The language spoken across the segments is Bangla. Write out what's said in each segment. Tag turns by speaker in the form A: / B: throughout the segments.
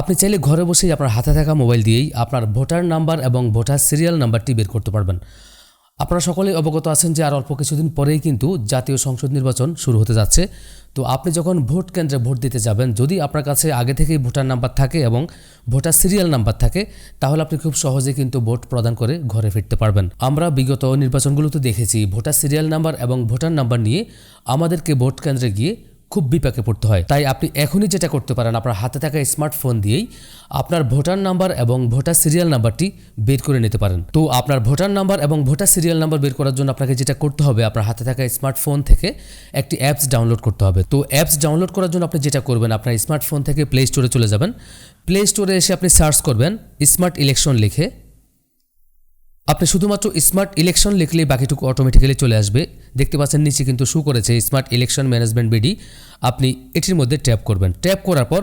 A: আপনি চাইলে ঘরে বসেই আপনার হাতে থাকা মোবাইল দিয়েই আপনার ভোটার নাম্বার এবং ভোটার সিরিয়াল নাম্বারটি বের করতে পারবেন। আপনারা সকলেই অবগত আছেন যে আর অল্প কিছুদিন পরেই কিন্তু জাতীয় সংসদ নির্বাচন শুরু হতে যাচ্ছে। তো আপনি যখন ভোট কেন্দ্রে ভোট দিতে যাবেন, যদি আপনার কাছে আগে থেকেই ভোটার নাম্বার থাকে এবং ভোটার সিরিয়াল নাম্বার থাকে, তাহলে আপনি খুব সহজে কিন্তু ভোট প্রদান করে ঘরে ফিরতে পারবেন। আমরা বিগত নির্বাচনগুলোতে দেখেছি, ভোটার সিরিয়াল নাম্বার এবং ভোটার নাম্বার নিয়ে আমাদেরকে ভোট কেন্দ্রে গিয়ে খুব বিপাকে পড়তে হয়। তাই আপনি এখনই যেটা করতে পারেন, আপনার হাতে থাকা স্মার্টফোন দিয়েই আপনার ভোটার নাম্বার এবং ভোটার সিরিয়াল নাম্বারটি বের করে নিতে পারেন। তো আপনার ভোটার নাম্বার এবং ভোটার সিরিয়াল নাম্বার বের করার জন্য আপনাকে যেটা করতে হবে, আপনার হাতে থাকা স্মার্টফোন থেকে একটি অ্যাপস ডাউনলোড করতে হবে। তো অ্যাপস ডাউনলোড করার জন্য আপনি যেটা করবেন, আপনার স্মার্টফোন থেকে প্লে স্টোরে চলে যাবেন। প্লে স্টোরে এসে আপনি সার্চ করবেন স্মার্ট ইলেকশন লিখে আপনি শুধুমাত্র স্মার্ট ইলেকশন লিখলেই বাকিটুকু অটোমেটিক্যালি চলে আসবে। দেখতে পাচ্ছেন, নিচে কিন্তু শু করেছে স্মার্ট ইলেকশন ম্যানেজমেন্ট বিডি আপনি এটির মধ্যে ট্যাপ করবেন। ট্যাপ করার পর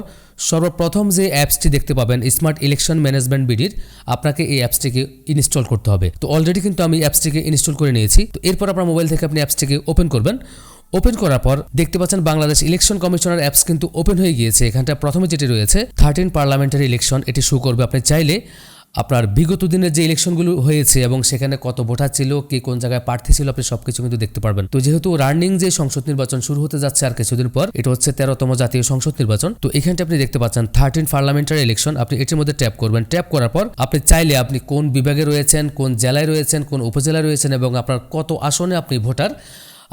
A: সর্বপ্রথম যে অ্যাপসটি দেখতে পাবেন স্মার্ট ইলেকশন ম্যানেজমেন্ট বিডির আপনাকে এই অ্যাপসটিকে ইনস্টল করতে হবে। তো অলরেডি কিন্তু আমি অ্যাপসটিকে ইনস্টল করে নিয়েছি। তো এরপর আপনার মোবাইল থেকে আপনি অ্যাপসটিকে ওপেন করবেন। ওপেন করার পর দেখতে পাচ্ছেন, বাংলাদেশ ইলেকশন কমিশনার অ্যাপস কিন্তু ওপেন হয়ে গিয়েছে। এখানটা প্রথমে যেটি রয়েছে থার্টিন পার্লামেন্টারি ইলেকশন এটি শু করবে। আপনি চাইলে আপনার বিগত দিনের যে ইলেকশনগুলো হয়েছে এবং সেখানে কত ভোটার ছিল, কে কোন জায়গায় প্রার্থী ছিল, আপনি সবকিছু কিন্তু দেখতে পারবেন। তো যেহেতু রানিং যে সংসদ নির্বাচন শুরু হতে যাচ্ছে আর কিছুদিন পর, এটা হচ্ছে তেরোতম জাতীয় সংসদ নির্বাচন। তো এখানটা আপনি দেখতে পাচ্ছেন থার্টিন পার্লামেন্টারি ইলেকশন আপনি এটির মধ্যে ট্যাপ করবেন। ট্যাপ করার পর আপনি চাইলে আপনি কোন বিভাগে রয়েছেন, কোন জেলায় রয়েছেন, কোন উপজেলায় রয়েছেন এবং আপনার কত আসনে আপনি ভোটার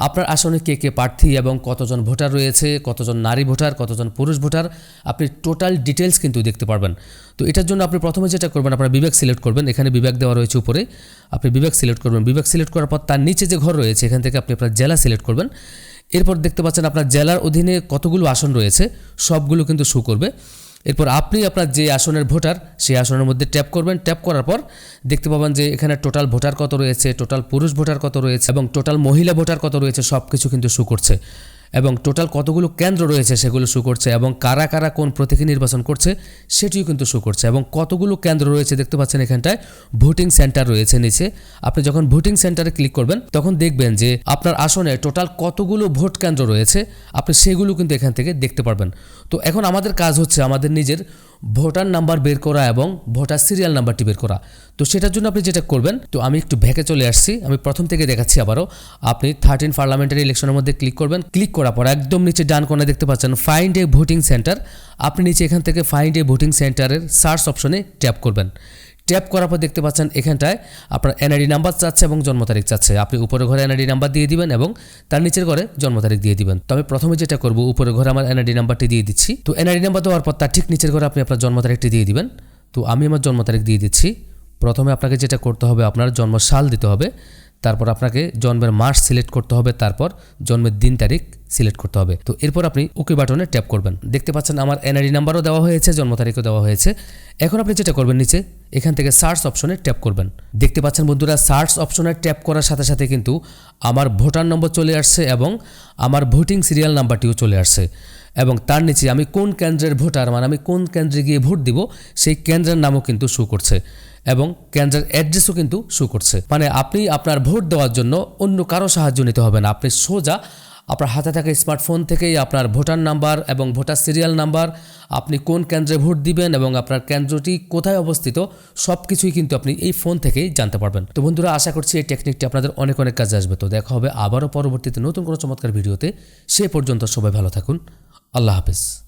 A: আপনার আসনে কে কে প্রার্থী এবং কতজন ভোটার রয়েছে, কতজন নারী ভোটার, কতজন পুরুষ ভোটার, আপনি টোটাল ডিটেলস কিন্তু দেখতে পারবেন। তো এটার জন্য আপনি প্রথমে যেটা করবেন, আপনার বিভাগ সিলেক্ট করবেন, এখানে বিভাগ দেওয়া রয়েছে উপরে। আপনি বিভাগ সিলেক্ট করবেন বিভাগ সিলেক্ট করার পর তার নিচে যে ঘর রয়েছে, এখান থেকে আপনি আপনার জেলা সিলেক্ট করবেন। এরপর দেখতে পাচ্ছেন আপনার জেলার অধীনে কতগুলো আসন রয়েছে, সবগুলো কিন্তু শু করবে। এরপর আপনি আপনার যে আসনের ভোটার, সেই আসনের মধ্যে ট্যাপ করবেন। ট্যাপ করার পর দেখতে পাবেন যে এখানে টোটাল ভোটার কত রয়েছে টোটাল পুরুষ ভোটার কত রয়েছে এবং টোটাল মহিলা ভোটার কত রয়েছে সব কিছু কিন্তু শু করছে। এবং টোটাল কতগুলো কেন্দ্র রয়েছে সেগুলো শু করছে এবং কারা কারা কোন প্রতীকে নির্বাচন করছে সেটিও কিন্তু শু করছে এবং কতগুলো কেন্দ্র রয়েছে দেখতে পাচ্ছেন এখানটায়? ভোটিং সেন্টার রয়েছে নিচে। আপনি যখন ভোটিং সেন্টারে ক্লিক করবেন, তখন দেখবেন যে আপনার আসনে টোটাল কতগুলো ভোট কেন্দ্র রয়েছে, আপনি সেগুলো কিন্তু এখান থেকে দেখতে পারবেন। তো এখন আমাদের কাজ হচ্ছে আমাদের নিজের ভোটার নাম্বার বের করা এবং ভোটার সিরিয়াল নাম্বারটি বের করা। তো সেটার জন্য আপনি যেটা করবেন, তো আমি একটু ভেকে চলে আসছি। আমি প্রথম থেকে দেখাচ্ছি আবারও। আপনি থার্টিন পার্লামেন্টারি ইলেকশনের মধ্যে ক্লিক করবেন। ক্লিক করার পর একদম নিচে ডান কোনায় দেখতে পাচ্ছেন ফাইন্ড এ ভোটিং সেন্টার আপনি নিচে এখান থেকে ফাইন্ড এ ভোটিং সেন্টারের সার্চ অপশনে ট্যাপ করবেন। ট্যাপ করার পর দেখতে পাচ্ছেন এখানটায় আপনার এনআইডি নাম্বার চাচ্ছে এবং জন্ম তারিখ চাচ্ছে। আপনি উপরে ঘরে এনআইডি নাম্বার দিয়ে দিবেন এবং তার নিচের ঘরে জন্ম তারিখ দিয়ে দিবেন। তো আমি প্রথমে যেটা করব উপরে ঘরে আমার এনআইডি নাম্বারটি দিয়ে দিচ্ছি। তো এনআইডি নাম্বার দেওয়ার পর তার ঠিক নিচের ঘরে আপনি আপনার জন্ম তারিখটি দিয়ে দিবেন। তো আমি আমার জন্ম তারিখ দিয়ে দিচ্ছি। প্রথমে আপনাকে যেটা করতে হবে, আপনার জন্ম সাল দিতে হবে, তারপর আপনাকে জন্মের মাস সিলেক্ট করতে হবে, তারপর জন্মের দিন তারিখ সিলেক্ট করতে হবে। তো এরপর আপনি ওকে বাটনে ট্যাপ করবেন। দেখতে পাচ্ছেন আমার এনআইডি নাম্বারও দেওয়া হয়েছে, জন্ম তারিখও দেওয়া হয়েছে। এখন আপনি যেটা করবেন নিচে, এখান থেকে সার্চ অপশনে ট্যাপ করবেন। দেখতে পাচ্ছেন বন্ধুরা সার্চ অপশনে ট্যাপ করার সাথে সাথে কিন্তু আমার ভোটার নম্বর চলে আসছে এবং আমার ভোটিং সিরিয়াল নাম্বারটিও চলে আসছে। এবং তার নিচে আমি কোন কেন্দ্রের ভোটার মানে আমি কোন কেন্দ্রে গিয়ে ভোট দিব, সেই কেন্দ্রের নামও কিন্তু শো করছে। এবং কেন্দ্রের অ্যাড্রেসও কিন্তু শো করছে। মানে আপনি আপনার ভোট দেওয়ার জন্য অন্য কারও সাহায্য নিতে হবে না। আপনি সোজা আপনার হাতে থাকা স্মার্টফোন থেকেই আপনার ভোটার নাম্বার এবং ভোটার সিরিয়াল নাম্বার, আপনি কোন কেন্দ্রে ভোট দিবেন এবং আপনার কেন্দ্রটি কোথায় অবস্থিত সব কিছুই কিন্তু আপনি এই ফোন থেকেই জানতে পারবেন। তো বন্ধুরা, আশা করছি এই টেকনিকটি আপনাদের অনেক অনেক কাজে আসবে। তো দেখা হবে আবারও পরবর্তীতে নতুন কোনো চমৎকার ভিডিওতে। সে পর্যন্ত সবাই ভালো থাকুন। আল্লাহ হাফেজ।